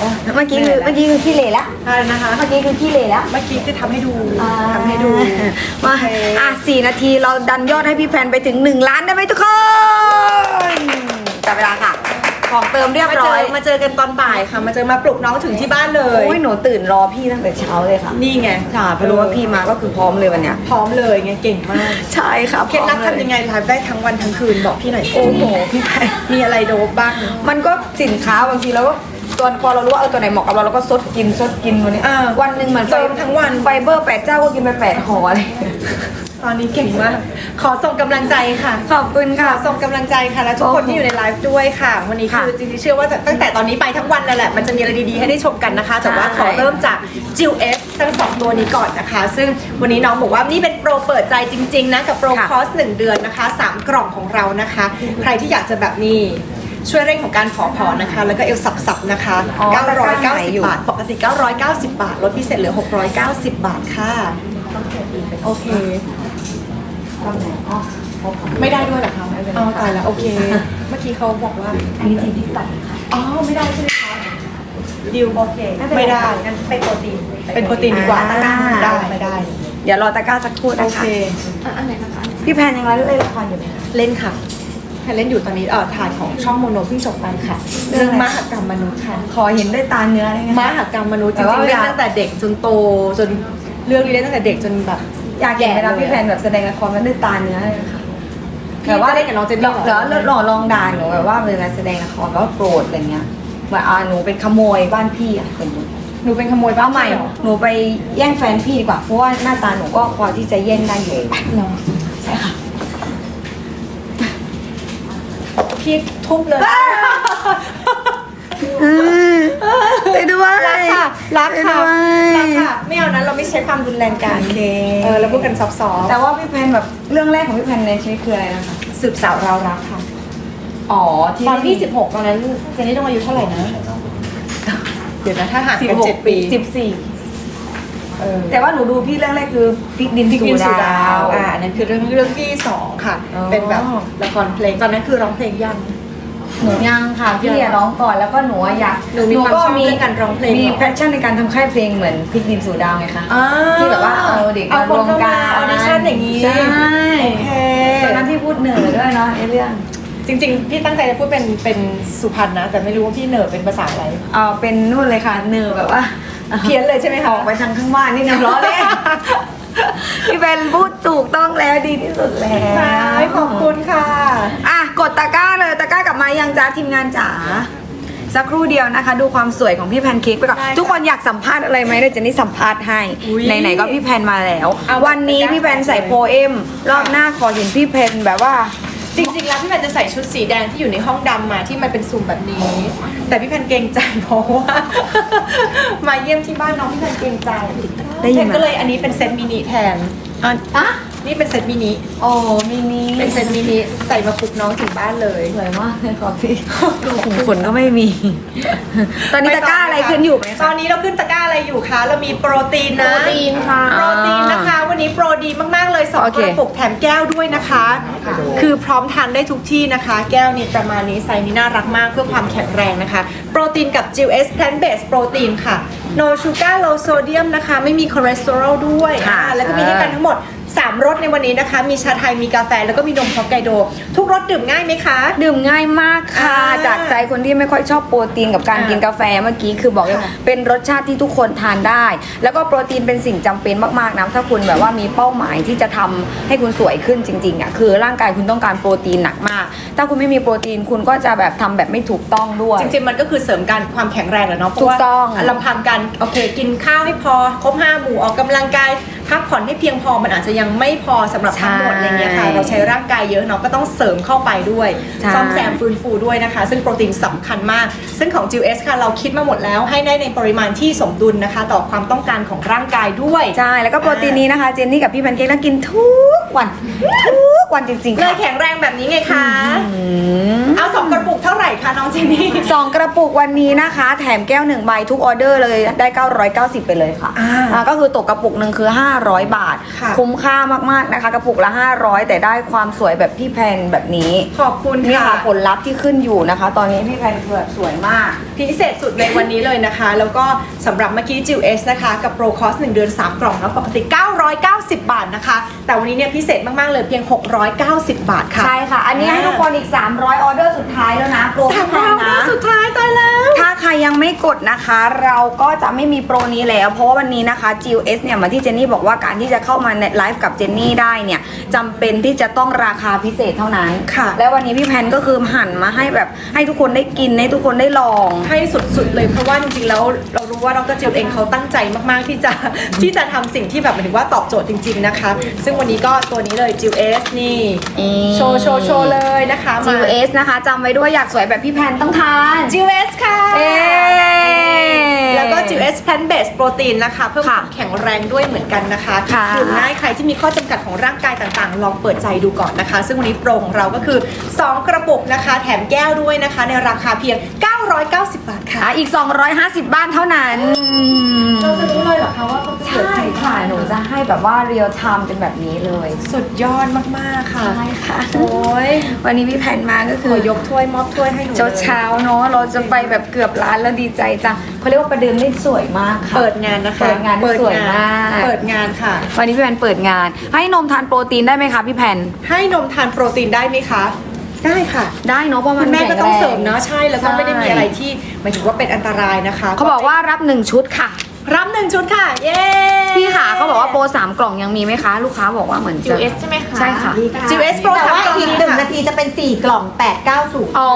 บอกว่าเมื่อกี้คือเมื่อกี้คือขี้เหร่แล้วอะไรนะคะ เมื่อกี้คือขี้เหร่แล้วเมื่อกี้คือทำให้ดูทำให้ดูมาโอเคอะสี่นาทีเราดันยอดให้พี่แพนไปถึง 1 ล้านได้ไหมทุกคนจับเวลาค่ะ ของเติมเรียบมาเจร้ออยมาเจอกันตอนบ่ายค่ะ มาเจอมาปลุกน้องถึงที่บ้านเลย โอ้ยหนูตื่นรอพี่ตั้งแต่เช้าเลยค่ะนี่ไงค่ะเพราะรู้ว่าพี่มาก็คือพร้อมเลยวันเนี้ยพร้อมเลยไงเก่งมาก ใช่ค่ะเคล็ดลับพร้อมทำยังไงไลฟ์ได้ทั้งวันทั้งคืนบอกพี่หน่อยสิโอ้โหพี่แพน มีอะไรโดบบ้าง มันก็สินค้าบางทีเราก็ ตัวพอเรารู้ว่าเออตัวไหนเหมาะกับเราเราก็ซดกินซดกินวันนี้อ่าวันหนึ่งเหมือนเติมทั้งวัน ไฟเบอร์แปดเจ้าก็กินไปแปดห่อเลย ตอนนี้เก่งมาก ขอส่งกำลังใจค่ะ ขอบคุณค่ะ ส่งกำลังใจค่ะ และทุกคนที่อยู่ในไลฟ์ด้วยค่ะ วันนี้คือจริงๆเชื่อว่าตั้งแต่ตอนนี้ไปทั้งวันแล้วแหละ มันจะมีอะไรดีๆให้ได้ชมกันนะคะ แต่ว่าขอเริ่มจากจิวเอสทั้งสองตัวนี้ก่อนนะคะ ซึ่งวันนี้น้องบอกว่านี่เป็นโปรเปิดใจจริง ๆ นะ กับโปรค่ะคอร์สหนึ่งเดือนนะคะสามกล่องของเรานะคะ ใครที่อยากจะแบบนี้ ช่วยเร่งของการผอผอนะคะ แล้วก็เอวสับๆนะคะ อ๋อตะกร้าไหนอยู่990บาท ปกติ 990 บาท ลดพิเศษเหลือ 690 บาทค่ะ โอเค ไม่ได้ด้วยเหรอคะอ๋อตายแล้วโอเค เมื่อกี้เขาบอกว่า อันนี้ทีที่ตัดค่ะอ๋อ ไม่ได้ใช่ไหมคะ ดิว โอเคไม่เป็นไรไม่ได้ งั้นเป็นโปรตีนเป็นโปรตีนดีกว่าอ่า ได้ไม่ได้ เดี๋ยวรอตะกร้าสักครู่โอนะเค คะพี่แพนยังไลฟ์เล่นละครอยู่ไหมคะเล่นค่ะ แค่เล่นอยู่ตอนนี้เออถ่ายของช่องโมโนเพิ่งจบไปค่ะ เรื่เรื่อองงอะไรมหกรรมมนุษย์ค่ะขอเห็นด้วยตาเนื้อได้ไหมมคะหกรรมมนุษย์จแต่ริว่างๆเวเล่นลา ตั้งแต่เด็กจนโตจนเรื่องนี้เล่นตั้งแต่เด็กจนแบบอยากเห็นเวลาพี่แพนแบบแสดงละครมันด้วยตาเนื้อเลยค่ะพี่จะเล่นกับน้องเจนนี่เหเหรรออแล้วลองลองด่าหนูแบบว่าเวลาแสดงละครแล้วโกรธอะไรเงี้ยเหมือนอ่าหนูเป็นขโมยบ้านพี่อะสมมติหนูเป็นขโมยบ้าเอาใหม่เหรอหนูไปแย่งแฟนพี่ดีกว่าเพราะว่าหน้าตาหนูก็พอที่จะแย่งได้อยู่ เหรอ ใช่ค่ะ พี่ทุบเลยไปด้วยรักค่ะรักค่ะรักค่ะไม่เอานั้นเราไม่ใช้ความรุนแรงกันเออเราพูดกันซอฟๆแต่ว่าพี่แพนแบบเรื่องแรกของพี่แพนในชีวิตคืออะไรนะคะสืบสาวเรารักค่ะอ๋อที่ตอนที่16ตอนนั้นเจนนี่ต้องอายุเท่าไหร่นะเดี๋ยวนะถ้าห่างกันเจ็ดปีสิบสี่ เออ แต่ว่าหนูดูพี่เรื่องแรกคือพริกดินพริกดินสู่ดาวอะอ่าอันนั้นคือเรื่องเรื่องที่สองค่ะ อ๋อ เป็นแบบละครเพลงตอนนั้นคือร้องเพลงยัง หนูยังค่ะพี่อะร้องก่อนแล้วก็หนูอะอยากหนูมีความชอบเรื่องการร้องเพลงมีเหรอ แพชชั่นในการทำค่ายเพลงเหมือนพริกดินสู่ดาวไงคะอ่าที่แบบว่าเอาเด็กเอามารคนวมเข้ากัมานออดิชั่นอย่างนี้ใช่ โอเคตอนนั้นพี่พูดเหนื่อยด้วยเนาะในเรื่องจริง ๆ พี่ตั้งใจจะพูดเป็นเป็นสุพรรณนะ แต่ไม่รู้ว่าพี่เหนือเป็นภาษาอะไร เอาเป็นนู่นเลยค่ะเนื้อแบบว่า เพี้ยนเลยใช่ไหมอคะอกไปทางข้างบ้านนี่นะล้อเล่นพี่เบนพูดถูกต้องแล้วดีที่สุดแล้วใช่ขอบคุณค่ะ อะกดตะกร้าเลยตะกร้ากลับมายังจ้าทีมงานจ๋าสักครู่เดียวนะคะ ดูความสวยของพี่แพนเค้กไปก่อนได้ค่ะทุกคนอยากสัมภาษณ์อะไรไหมเดี๋ยวเจนนี่สัมภาษณ์ให้อุ๊ยไหนๆก็พี่แพนมาแล้วเอาวันนี้ตะกร้าพี่แพนใส่เลยโพเอมรอบหน้าขอเห็นพี่แพนแบบว่าจริงๆ แล้วพี่แพนจะใส่ชุดสีแดงที่อยู่ในห้องดำมาที่มันเป็นสุ่มแบบนี้ แต่พี่แพนเกรงใจเพราะว่า มาเยี่ยมที่บ้านน้องพี่แพนเกรงใจได้ยินไหมพี่แพนก็เลยอันนี้เป็นเซตมินิแทน อะอะ นี่เป็นเซตมินิ โอ้มินิเป็นเซตมินิใส่มาปลุกน้องถึงบ้านเลยสวยมากเลยขอพี่ดูขุมขนก็ไม่มี ตอนนี้ตะกร้าอะไรขึ้นอยู่ไหมตคะอนนี้เราขึ้นตะกร้าอะไรอยู่คะ เรามีโปรตีนนะ โปรตีนค่ะ โปรตีนนะคะ วันนี้โปรดีมากๆเลยสองโอกเคระปุกแถมแก้วด้วยนะคะ คือพร้อมทานได้ทุกที่นะคะ แก้วนี่ประมาณนี้ไซส์นี้น่ารักมากเพื่อความแข็งแรงนะคะ โปรตีนกับ g ิ S Plant Based Protein ค่ะ No Sugar Low Sodium นะคะ ไม่มีคอเลสเตอรอลด้วยค่ะอ่าแล้วก็มีให้กันทั้งหมด 3รสในวันนี้นะคะ มีชาไทยมีกาแฟแล้วก็มีนมฮอกไกโด ทุกรสดื่มง่ายไหมคะ ดื่มง่ายมากค่ะ อ่าจากใจคนที่ไม่ค่อยชอบโปรตีนกับการอ่ากิกินกาแฟเมื่อกี้คือบอกเลยค่ะเป็นรสชาติที่ทุกคนทานได้ แล้วก็โปรตีนเป็นสิ่งจำเป็นมากๆนะถ้าคุณแบบว่ามีเป้าหมายที่จะทำให้คุณสวยขึ้นจริงๆอะคือร่างกายคุณต้องการโปรตีนหนักมาก ถ้าคุณไม่มีโปรตีนคุณก็จะแบบทำแบบไม่ถูกต้องด้วย จริงๆมันก็คือเสริมการความแข็งแรงแหละเนาะเพถูราะกว่าต้อง ลำพังกันโอเคกินข้าวให้พอครบห้าหมู่ออกกำลังกาย พักผ่อนให้เพียงพอมันอาจจะยังไม่พอสำหรับทั้งหมดอะไรเงี้ยค่ะเราใช้ร่างกายเยอะเนาะก็ต้องเสริมเข้าไปด้วยใช่ซ่อมแซมฟื้นฟูด้วยนะคะ ซึ่งโปรตีนสำคัญมาก ซึ่งของ g ิ S ค่ะเราคิดมาหมดแล้วให้ได้ในปริมาณที่สมดุลนะคะ ต่อความต้องการของร่างกายด้วยใช่แล้วก็โปรตีนนี้นะคะเจนนี่กับพี่แพนเค้กต้องกินทุกวันทุกวันจริงๆเลยค่ะแข็งแรงแบบนี้ไงคะอืม เอาสองกระปุกเท่าไหร่คะน้องเจนนี่สองกระปุกวันนี้นะคะ แถมแก้วหนึ่งใบทุกออเดอร์เลยได้ 990 ไปเลยค่ะอ่าอ่าก็คือตกกระปุกหนึ่งคือ 500 บาทค่ะคุ้มค่ามากๆนะคะ กระปุกละ 500 แต่ได้ความสวยแบบพี่แพนแบบนี้ขอบคุณนี่ค่ะค่ะผลลัพธ์ที่ขึ้นอยู่นะคะ ตอนนี้พี่แพนคือแบบสวยมาก พิเศษสุดในวันนี้เลยนะคะ แล้วก็สำหรับเมื่อกี้จิวเอสนะคะ กับโปรคอส1เดือน 3 กล่องแล้วปกติ 990 บาทนะคะ แต่วันนี้เนี่ยพิเศษมาก ๆ เลยเพียง 690 บาทค่ะ ใช่ค่ะ อันนี้ให้ทุกคนอีก 300 ออเดอร์สุดท้ายแล้วนะโปรสามที่ร้อยทำนะ สุดท้ายตายแล้ว ถ้าใครยังไม่กดนะคะ เราก็จะไม่มีโปรนี้แล้ว เพราะว่าวันนี้นะคะ GS เนี่ยเหมือนที่เจนนี่บอกว่าการที่จะเข้ามาในไลฟ์กับเจนนี่ได้เนี่ยจำเป็นที่จะต้องราคาพิเศษเท่านั้นค่ะ แล้ววันนี้พี่แพนก็คือหันมาให้แบบให้ทุกคนได้กินให้ทุกคนได้ลอง ให้สุดๆเลยเพราะว่าจริงๆแล้วเรารู้ว่าดรจิวเองเขาตั้งใจมากๆที่จะที่จะทำสิ่งที่แบบหมายถึงว่าตอบโจทย์จริง ๆนะคะ ซึ่งวันนี้ก็ตัวนี้เลยจิวเอสนี่ อืม โชว์โชว์โชว์เลยนะคะมา GS นะคะจำไว้ด้วยอยากสวยแบบพี่แพนต้องทาน จิวเอสค่ะ เอ๊แล้วก็จิวเอสแพนเบสโปรตีนนะคะ เพิ่มความแข็งแรงด้วยเหมือนกันนะคะค่ะดื่มง่ายใครที่มีข้อจำกัดของร่างกายต่างๆ ลองเปิดใจดูก่อนนะคะ ซึ่งวันนี้โปรของเราก็คือ 2 กระปุกนะคะ แถมแก้วด้วยนะคะ ในราคาเพียง 990 บาทค่ะอะอีก 250 บ้านเท่านั้นเราจะรู้เลยเหรอคะว่าเขาจะเกิดใช่ขึ้นค่ะหนูจะให้แบบว่าเรียลไทม์เป็นแบบนี้เลย สุดยอดมากๆค่ะ ใช่ค่ะ โอ้ยวันนี้พี่แพนมาก็ขคืออยกถ้วยมอบถ้วยให้หนูเช้าเลยเช้าๆเนาะเราจะไปแบบเกือบร้านแล้วดีใจจังเขาเรียกว่าประเดิมได้สวยมากค่ะเปิดงานนะคะเปิดงานได้สวยมากเปิดงานค่ะ วันนี้พี่แพนเปิดงาน ให้นมทานโปรตีนได้ไหมคะพี่แพนให้นมทานโปรตีนได้ไหมคะได้ค่ะ ได้เนาะเพราะมัคุนณแม่ก็ต้องข็งแเสริมเนาะใช่แล้วก็ใช่ไม่ได้มีอะไรที่หมายถึงว่าเป็นอันตรายนะคะ เขาบอกว่ารับหนึ่งชุดค่ะ รับหนึ่งชุดค่ะ เย้ พี่ขาเขาบอกว่าโปรสามกล่องยังมีไหมคะ ลูกค้าบอกว่าเหมือนจะ GS ใช่ไหมคะ ใช่ค่ะ GS Pro แต่ว่าสามกล่องอีกหนึ่งนาทีจะเป็น 4 กล่อง 8 9สูงอ๋อ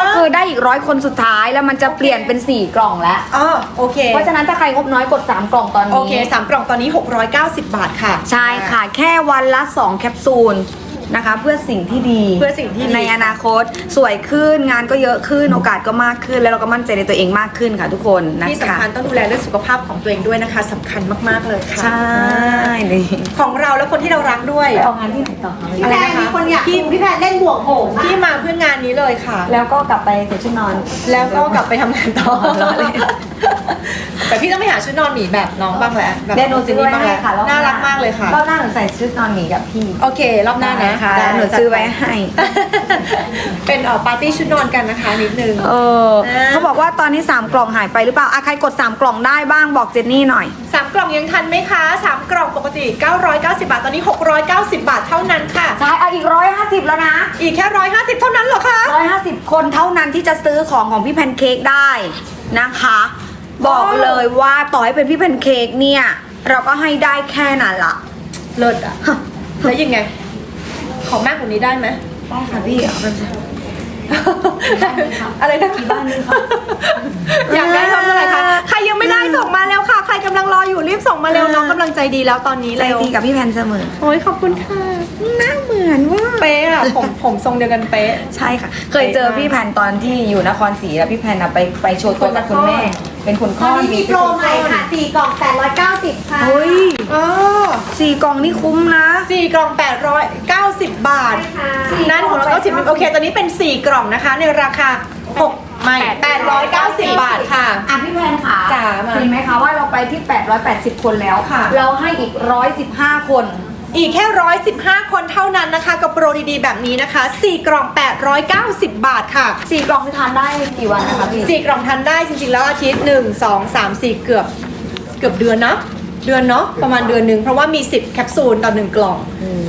ก็คือได้อีกร้อยคนสุดท้ายแล้วมันจะเปลี่ยนเป็น4กล่องแล้ว อ๋อโอเค เพราะฉะนั้นถ้าใครงบน้อยกด3กล่องตอนนี้ โอเคสามกล่องตอนนี้ 690 บาทค่ะ ใช่ค่ะ แค่วันละ 2 แคปซูล นะคะ เพื่อสิ่งที่ดีเพื่อสิ่งที่ดี ในอนาคต สวยขึ้นงานก็เยอะขึ้นโอกาสก็มากขึ้น แล้วเราก็มั่นใจในตัวเองมากขึ้นค่ะทุกคนนะคะที่สำคัญต้องดูแลเรื่องสุขภาพของตัวเองด้วยนะคะสำคัญมากๆเลยค่ะใช่นี่ของเราและคนที่เรารักด้วย ไปออกงานที่ไหนต่อคะพี่แพนมีคนอยากดูพี่แพนเล่นบวกโหงอะ ที่มาเพื่องานนี้เลยค่ะ แล้วก็กลับไปเก็บชุดนอน แล้วก็กลับไปทำงานต่อ ล้อเล่นแต่พี่ต้องไปหาชุดนอนหมีแบบน้องบ้างแหละแบบเดี๋ยวหนูซื้อไว้บ้างให้แล้วค่ะอบหน่ารักมากเลยค่ะ รอบหน้าหนูใส่ชุดนอนหมีกับพี่ โอเค รอบหน้านะค่ะได้หนูซื้อไว้ให้ เป็นเอ่อปาร์ตี้ชุดนอนกันนะคะนิดนึง เอออ่าเขาบอกว่าตอนนี้ 3 กล่องหายไปหรือเปล่าอะใครกด 3 กล่องได้บ้างบอกเจนนี่หน่อยสามกล่องยังทันไหมคะสามกล่องปกติ 990 บาท ตอนนี้ 690 บาทเท่านั้นค่ะใช่เอาอีก 150 แล้วนะ อีกแค่ 150 เท่านั้นเหรอคะ 150 คนเท่านั้นที่จะซื้อของของพี่แพนเค้กได้นะคะ บอกเลยว่าต่อให้เป็นพี่แพนเค้กเนี่ย เราก็ให้ได้แค่นั้นละเลิศอะแล้วยังไง ของมากกว่านี้ได้ไหมได้ค่ะพี่เอาไปอะไรนะกี่บ้านนี่คะอยากได้เท่าไหร่คะใครยังไม่ได้ส่งมาแล้วค่ะ ใครกำลังรออยู่รีบส่งมาเร็วน้องกำลังใจดีแล้วตอนนี้ใจเร็วดีกับพี่แพนเสมอโอ้ยขอบคุณค่ะหน้าเหมือนว่าเป๊ะอะผมผมทรงเดียวกันเป๊ะใช่ค่ะ เคยเจอพี่แพนตอนที่อยู่นครศรีแล้วพี่แพนอะไปไปโชว์ตัวกับคุณแม่ เป็นคนคตลออนดนี้มีโปรใหม่ค่ะ4กล่อง890ค่ะเฮ้ยอ๋อสี่กล่องนี่คุ้มนะ สี่กล่อง 890 บาทใช่ค่ะนั่นของเรา90โอเค ตอนนี้เป็น 4 กล่องนะคะ ในราคา 6 ไม่ 890 บาทค่ะ อะพี่แพนค่ะจ๋ามาเห็นไหมคะว่าเราไปที่ 880 คนแล้วค่ะ เราให้อีก 115 คน อีกแค่ 115 คนเท่านั้นนะคะ กับโปรดีๆ แบบนี้นะคะ 4 กล่อง 890 บาทค่ะ สี่กล่องที่ทานได้กี่วันนะคะพี่4 กล่องทันได้จริงๆ แล้วอาทิตย์ 1 2 3 4 เกือบเกือบเดือนเนาะเดือนเนาะประมาณเดือนหนึ่งเพราะว่ามี 10 แคปซูลต่อ1กล่อง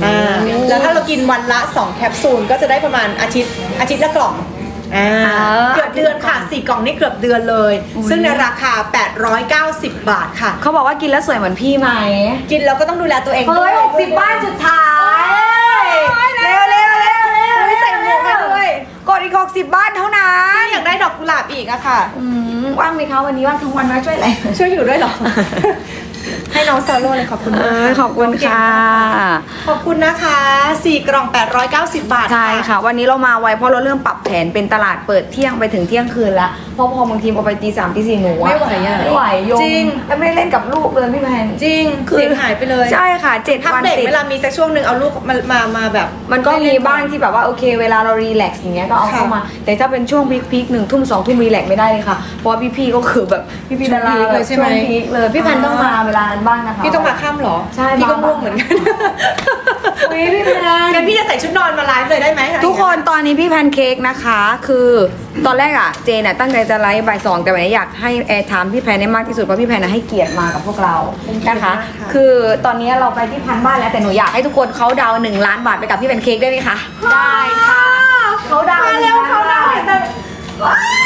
อ่าแล้วถ้าเรากินวันละ 2 แคปซูลก็จะได้ประมาณอาทิตย์อาทิตย์ละกล่อง อ่าอ่าเกือบเดือนค่ะ4กล่องนี่เกือบเดือนเลยอุ๊ยซึ่งในราคา 890 บาทค่ะ เขาบอกว่ากินแล้วสวยเหมือนพี่ไหมกินแล้วก็ต้องดูแลตัวเองเฮ้ยด้ว60บ้านสุดท้ายเร็วเร็วเร็วเร็วอุ๊ยใส่หมวกให้ด้วยกดอีก60บ้านเท่านั้นอยากได้ดอกกุหลาบอีกอะค่ะ อืมว่างไหมคะวันนี้ว่างทั้งวันไหมช่วยอะไรช่วยอยู่ด้วยเหรอ ให้น้องซาโร่เลยขอบคุณเอมากอขอบคุณค่ะ ขอบคุณนะคะ4กล่อง 890 บาท ใช่ค่ะ วันนี้เรามาไวเพราะเราเริ่มปรับแผนเป็นตลาดเปิดเที่ยงไปถึงเที่ยงคืนแล้วเพราะพอบางทีพอไปตีสามตีสี่หนูอะไม่ไหวอะไม่ไหวโยมจริง แล้วไม่ได้เล่นกับลูกเลยพี่แพนจริงคือเสียงหายไปเลยใช่ค่ะเจ็ดพักวันเบรกติด เวลามีสักช่วงหนึ่งเอาลูกมามามาแบบ มันก็มีบ้างที่แบบว่าโอเค เวลาเรารีแลกซ์อย่างเงี้ยก็เอาค่ะเข้ามา แต่ถ้าเป็นช่วงพีคพีคหนึ่งทุ่มสองทุ่มรีแลกซ์ไม่ได้เลยค่ะ เพราะว่าพี่ๆก็คือแบบพี่ๆดาราช่วงพีคเลยใช่ไหม ช่วงพีคเลยพี่แพนต้องมาเวลานั้นบ้างนะคะ พี่ต้องมาค่ำเหรอ ใช่พี่ก็มา ง่วงเหมือนกัน อุ๊ยพี่แพนงั้นพี่จะใส่ชุดนอนมาไลฟ์เลยได้ไหมทุกคนตอนนี้พี่แพนเค้กนะคะ คือตอนแรกอะเจนอะตั้งใจจะไลฟ์บ่ายสองแต่วันนี้อยากให้แอร์ไทม์พี่แพนได้มากที่สุดเพราะพี่แพนอะให้เกียรติมากับพวกเรานะคะ คือตอนนี้เราไปที่พันบ้านแล้วแต่หนูอยากให้ทุกคนเขาดาวหนึ่งล้านบาทไปกับพี่แพนเค้กได้ไหมคะได้ค่ะเขาดาวมาแล้วเขาดาวน์แต่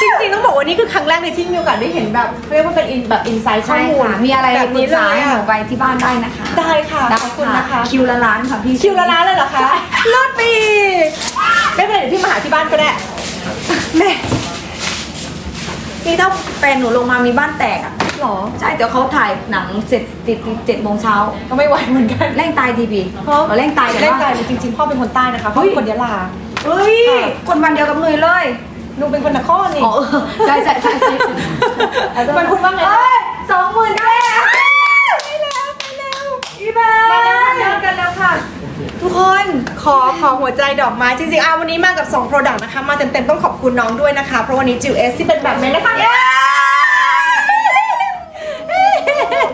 จริงๆต้องบอกว่านี่คือครั้งแรกในที่มีโอกาสได้เห็นแบบเรียกว่าเป็นอินแบบอินไซต์ข้อใช่มูลค่ะ มีอะไรแบบปรึนี้กเลษายให้หนูอะไปที่บ้านได้นะคะได้ค่ะได้ขอบคุณนะคะคิวละล้านค่ะพี่ คิวละล้านเลยเหรอคะเลิศปีไม่เป็นไรเดี๋ยวพี่มาหาที่บ้านก็ได้แม่นี่ถ้าแฟนหนูลงมามีบ้านแตกอะหรอ ใช่เดี๋ยวเขาถ่ายหนังเสร็จติดติดเจ็ดโมงเช้าก็ไม่ไหวเหมือนกัน เร่งตายทีพีเพราะเราเร่งตายกันเล่นว่าตายเลยจริงๆ พ่อเป็นคนใต้นะคะพ่อเป็นคนยะลา เฮ้ยค่ะคนวันเดียวกับหนุ่ยเลย หนูเป็นคนนครนี่อ๋อเออใช่ใช่ใช่ใช่มันพูดว่าไงนะเอ้ยสองหมื่นได้แล้วไปแล้วไปแล้วอีแม่มาแล้วมาแล้วกันแล้วค่ะ ทุกคนขอขอหัวใจดอกไม้จริงๆอะวันนี้มากับ2 Product นะคะ มาเต็มๆต้องขอบคุณน้องด้วยนะคะ เพราะวันนี้จิวเอสที่เป็นแบบนี้นะคะ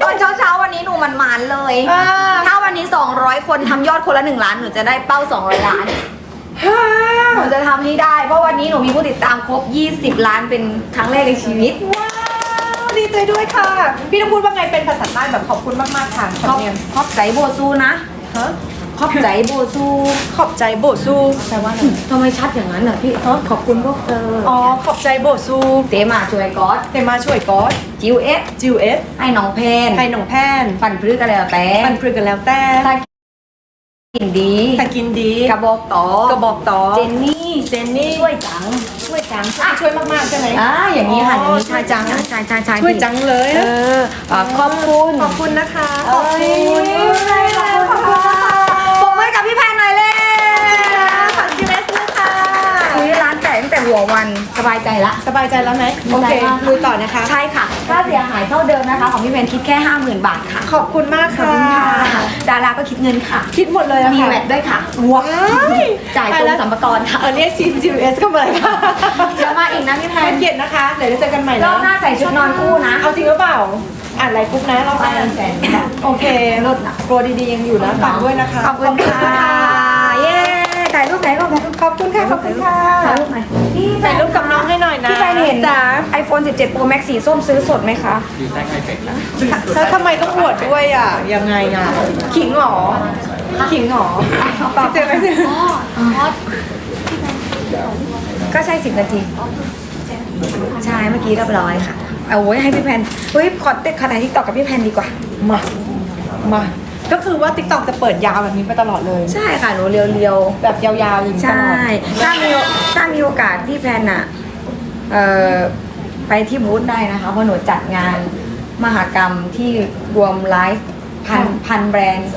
ตอนเช้าเช้าๆวันนี้หนูมันมันๆเลยอ่าถ้าวันนี้ 200 คนทำยอดคนละ 1 ล้านหนูจะได้เป้า 200 ล้านฮ่า หนูจะทำให้ได้ เพราะวันนี้หนูมีผู้ติดตามครบ 20 ล้านเป็นครั้งแรกในชีวิต ว้าวดีใจด้วยค่ะ พี่ต้องพูดว่าไงเป็นภาษาใต้แบบขอบคุณมากๆค่ะขอบสำเนียงขอบใจโบซูนะฮะขอบใจโบซูขอบใจโบซูแปลว่าอะไร ทำไมชัดอย่างนั้นอะพี่ขอบคุณพวกเธอออ๋อขอบใจโบซูเตมาช่วยกอดเทมาช่วยกอดจิวเอสจิวเอสให้น้องเพนไทยหนองแพนปั่นพรึกอะไรแล้วแต่มันปรึกกันแล้วแต่ ถ้า กินดีถ้ากินดีกระบอกต่อกระบอกต่อเจนนี่เจนนี่ช่วยจังช่วยจังช่วยช่วยมากๆใช่ไหมอ่าอย่างนี้ค่ะอย่างนี้ช่วยจังใช่ใช่ใช่ใช่ช่วยจังเลยเอออะขอบคุณขอบคุณนะคะขอบคุณ หัววันสบายใจละ สบายใจแล้วไหมดีโอใจเคมากลุยต่อนะคะ ใช่ค่ะค่าเสียหายเท่าเดิมนะคะ ของพี่แพนคิดแค่ 50,000 บาทค่ะ ขอบคุณมากขอบค่ะคุณค่ะ ดาราก็คิดเงินค่ะ คิดหมดเลยอะมีค่ะแวดด้วยค่ะ ว้ายจ่ายตรงสัมปทานค่ะ เออเรียกทีม GS เข้ามาเลยค่ะเดี๋ยวมาอีกนะพี่แพเป็นนเกียรตินะคะ เดี๋ยวจะเจอกันใหม่รนะอบหน้าใส่ชุดนอนคู่นะ เอาจริงหรือเปล่าอ่านไลน์ปุ๊บนะรอบหน้าไปแสนบาทโอเคลดนะโปรดีๆยังอยู่นะฝากด้วยนะคะ ขอบคุณค่ะเย้ ถ่ายรูปถ่ายรูปถ่ายรูปขอบคุณค่ะขอบคุณค่ะถ่ายรูปหน่อยพี่ถ่ายรูปกับน้องให้หน่อยนะพี่แฟนเห็นจ้า iPhone 17 Pro Max สีส้มซื้อสดไหมคะแล้วทำไมต้องอวดด้วยอะยังไงอะขิงเหรอขิงเหรอเจอไหมเจอก็ใช่10นาทีใช่เมื่อกี้เรียบร้อยค่ะเอาไว้ให้พี่แพนเฮ้ยขอติดขนาดที่ต่อกับพี่แพนดีกว่า มา มา ก็คือว่า TikTok จะเปิดยาวแบบนี้ไปตลอดเลย ใช่ค่ะหนูเรียวแบบยาวๆอย่างๆนี้ตใช่ลอดถ้ามีถ้ามีโอกาสพี่แพนอะเอ่อไปที่บูธได้นะคะเพราะหนูจัดงานมหกรรมที่รวมไลฟ์พันพันแบรนด์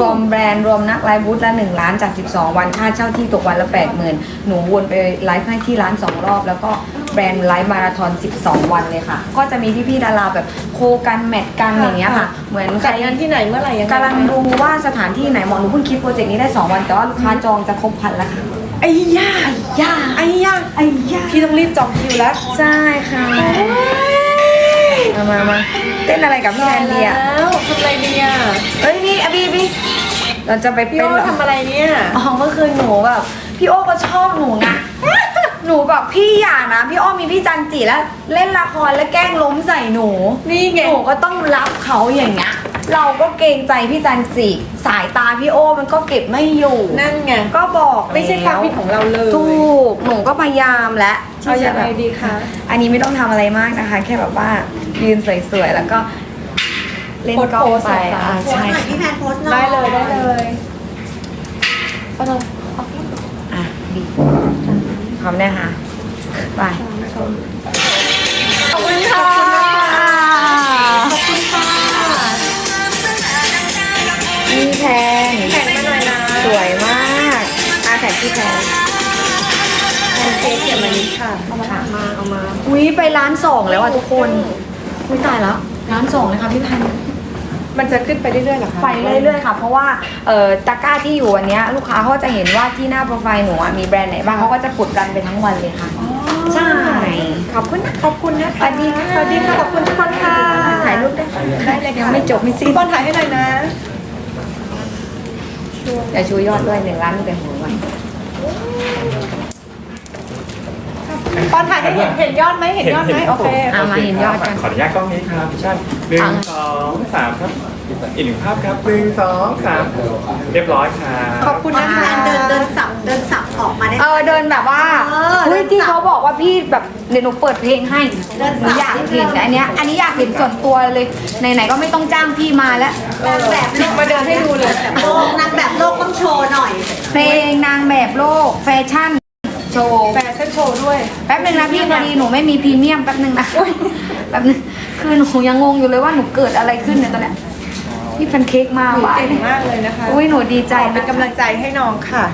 รวมแบรนด์รวมนักไลฟ์บูธละ 1 ล้านจาก 12 วันค่าเช่าที่ตกวันละ 80,000 หนูวนไปไลฟ์ให้ที่ร้าน 2 รอบ แล้วก็แบรนด์ไลฟ์มาราธอน 12 วันเลยค่ะ ก็จะมีพี่ๆดาราแบบโคกันแมทกันอย่างเงี้ยค่ะ เหมือนใครจัดงานที่ไหนเมื่อไหร่ยังไงกำลังดูว่าสถานที่ไหนเหมาะหนูเพิ่งคิดโปรเจกต์นี้ได้ 2 วัน แต่ว่าลูกค้าจองจะครบพันแล้วค่ะไอ้ย่าย่าไอ้ย่าไอ้ย่าพี่ต้องรีบจองคิวแล้วใช่ค่ะ มามามาเต้นอะไรกับพี่แอนดีอะแล้วทำอะไรดีอะเอ้ยนี่อะบีบีเราจะไปพี่เป็นโอ้เหรอทำอะไรเนี่ยอ๋อเมื่อคืนหนูแบบพี่โอ้ก็ชอบหนูนะ หนูแบบพี่อย่านะ พี่โอ้มีพี่จันจีแล้ว เล่นละครแล้วแกล้งล้มใส่หนู นี่ไงหนูก็ต้องรับเขาอย่างเงี้ยเราก็เกรงใจพี่จันจีสายตาพี่โอ้มันก็เก็บไม่อยู่ นั่นไงก็บอกไม่ใช่ความผิดของเราเลย ถูก หนูก็พยายามแล้ว เอาที่ยัจะงแบไงบดีคะอันนี้ไม่ต้องทำอะไรมากนะคะ แค่แบบว่ายืนสวยๆแล้วก็ เล่นกล้องไปอ่าโพสใช่ต์หน่อยพี่แพนโพสต์หน่อยได้เลยได้เลยเอาเลยอะดีพร้อมนะคะไป ขอบคุณค่ะ ขอบคุณค่ะพี่แพนแข่งมาหน่อยนะ สวยมากอาแท็กพี่แพนแพน เค้กเขียนมานี้ค่ะเอามามาเอามาอุ้ยไปร้านสองแล้วอะทุกคนอุ้ยตายแล้วร้านสองเลยค่ะพี่แพนมันจะขึ้นไปเรื่อยๆเหรอคะไปเรื่อยๆค่ะเพราะว่าเอ่อตะกร้าที่อยู่วันเนี้ยลูกค้าเขาจะเห็นว่าที่หน้าโปรไฟล์หนูอะมีแบรนด์ไหนบ้างเขาก็จะกดดันไปทั้งวันเลยค่ะใช่ขอบคุณนะขอบคุณนะคะสวัสดีค่ะสวัสดีค่ะขอบคุณทุกคนค่ะถ่ายรูปได้ค่ะได้เลยค่ะยังไม่จบไม่สิ้นพี่บอลถ่ายให้หน่อยนะอย่าชูยอดด้วยหนึ่งล้านตั้งแต่หัววัน ตอนถ่ายให้เห็นเห็นยอดไหมเห็นยอดไหมโอเคอะมาเห็นยอดกัน ขออนุญาตกล้องนี้ครับพี่ชั่นหนึ่งอะสองสามครับอีกหนึ่งภาพครับหนึ่งสองสามเรียบร้อยครับขอบคุณนะพี่คะแพนเดินเดินสับเดินสับออกมาได้ เออเดินแบบว่าเออเฮ้ยเดินที่สายเขาบอกว่าพี่แบบเดี๋ยวหนูเปิดเพลงให้เดินหนูสายอยากเห็นอันเนี้ยอันนี้อยากเห็นส่วนตัวเลยไหนๆก็ไม่ต้องจ้างพี่มาแล้วนางแบบโลกมาเดินให้ดูเลยโลกนางแบบโลกต้องโชว์หน่อย เพลงนางแบบโลกแฟชั่น โชว์แฟชั่นโชว์ด้วย แป๊บนึงนะพี่พอดีหนูไม่มีพรีเมียมแป๊บนึงนะแป๊บนึงคือหนูยังงงอยู่เลยว่าหนูเกิดอะไรขึ้นเนี่ยตอนเนี้ยพี่แพนเค้กมาหนูว่ะเก่งมากเลยนะคะอุ้ยหนูดีใจเป็นะนกำลังใจให้น้องค่ะ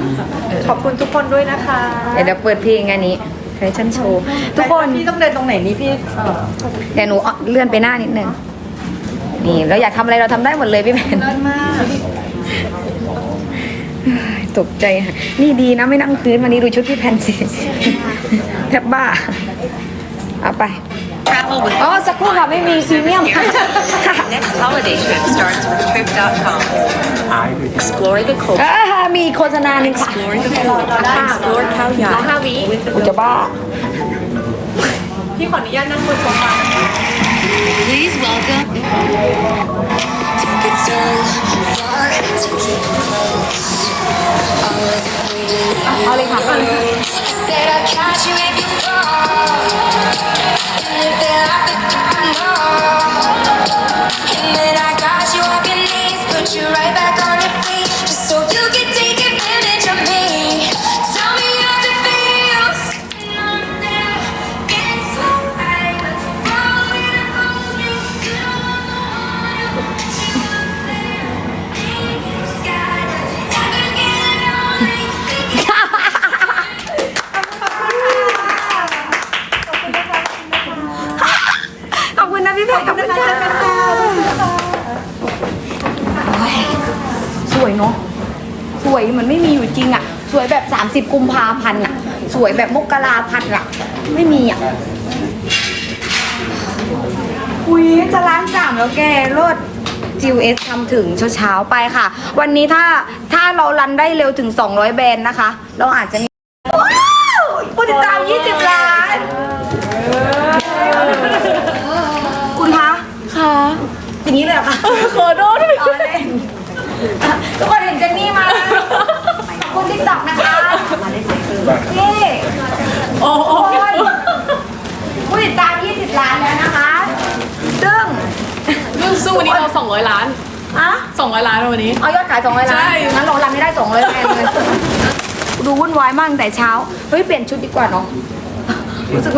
ขอบคุณทุกคนด้วยนะคะ เดี๋ยวเดี๋ยวเปิดเพลงอันนี้แฟชั่นโชว์ทุกคนพี่ต้องเดินตรงไหนนี่พี่เอ่อเดี๋ยวหนูเลื่อนไปหน้านิดนึงนี่เราอยากทำอะไรเราทำได้หมดเลยพี่แพนเลิศมาก ตกใจค่ะนี่ดีนะไม่นั่งพื้นวันนี้ดูชุดพี่แพนสิแทบบ้า เอาไป Travel with อ๋อสักครู่ค่ะไม่มีพรีเมียมค่ะ next holiday trip starts with trip.com. Explore the อ่ culture, ามีโฆษณาหนึ่งค่ะ explore the food, explore Khao Yai with กูจะบ้า พี่ขออนุญาตนั่งบนโซฟา Please welcome 30กุมภาพันธ์อะสวยแบบมกราพันธ์อะไม่มีอะอุ้ยจะล้านสามแล้วแกรถจิวเอสทำถึงเช้าๆไปค่ะ วันนี้ถ้าถ้าเรารันได้เร็วถึง 200 แบรนด์นะคะ เราอาจจะมีว้าวผู้ติดตาม 20 ล้าน คุณคะค่ะอย่างนี้เลยเหรอคะขอโทษด้วยทุกคนเห็นเจนนี่มาขอบคุณทิกตอกนะคะ นี่โอ้โหผู้ติดตาม 20 ล้านแล้วนะคะ ซึ่งเรื่องสู้วันนี้เรา200 ล้าน อะ200 ล้านวันนี้ เอายอดขาย200ล้านใช่ งั้นเรารันไม่ได้200แน่เลย ดูวุ่นวายมากตั้งแต่เช้า เฮ้ย เปลี่ยนชุดดีกว่าเนาะรู้สึก